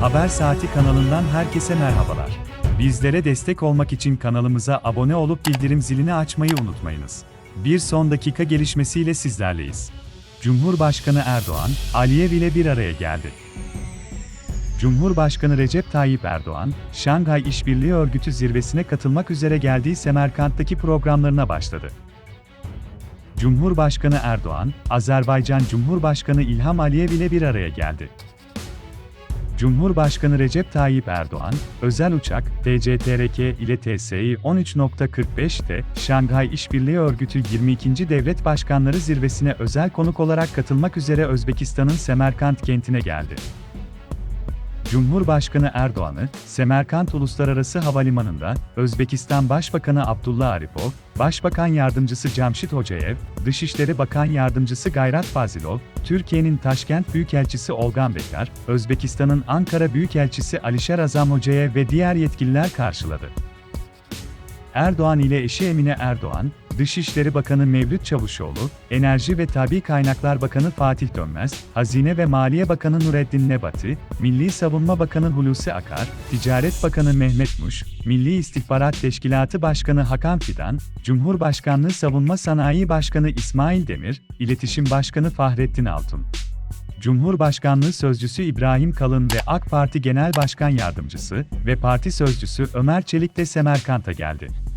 Haber Saati kanalından herkese merhabalar. Bizlere destek olmak için kanalımıza abone olup bildirim zilini açmayı unutmayınız. Bir son dakika gelişmesiyle sizlerleyiz. Cumhurbaşkanı Erdoğan, Aliyev ile bir araya geldi. Cumhurbaşkanı Recep Tayyip Erdoğan, Şanghay İşbirliği Örgütü zirvesine katılmak üzere geldiği Semerkant'taki programlarına başladı. Cumhurbaşkanı Erdoğan, Azerbaycan Cumhurbaşkanı İlham Aliyev ile bir araya geldi. Cumhurbaşkanı Recep Tayyip Erdoğan, özel uçak, TCTRK ile TSI 13.45'te, Şanghay İşbirliği Örgütü 22. Devlet Başkanları Zirvesi'ne özel konuk olarak katılmak üzere Özbekistan'ın Semerkant kentine geldi. Cumhurbaşkanı Erdoğan'ı, Semerkant Uluslararası Havalimanı'nda, Özbekistan Başbakanı Abdullah Aripov, Başbakan Yardımcısı Camşit Hocayev, Dışişleri Bakan Yardımcısı Gayrat Fazilov, Türkiye'nin Taşkent Büyükelçisi Olgan Bekar, Özbekistan'ın Ankara Büyükelçisi Alişer Azam Hocayev ve diğer yetkililer karşıladı. Erdoğan ile eşi Emine Erdoğan, Dışişleri Bakanı Mevlüt Çavuşoğlu, Enerji ve Tabi Kaynaklar Bakanı Fatih Dönmez, Hazine ve Maliye Bakanı Nureddin Nebati, Milli Savunma Bakanı Hulusi Akar, Ticaret Bakanı Mehmet Muş, Milli İstihbarat Teşkilatı Başkanı Hakan Fidan, Cumhurbaşkanlığı Savunma Sanayi Başkanı İsmail Demir, İletişim Başkanı Fahrettin Altun. Cumhurbaşkanlığı Sözcüsü İbrahim Kalın ve AK Parti Genel Başkan Yardımcısı ve Parti Sözcüsü Ömer Çelik de Semerkant'a geldi.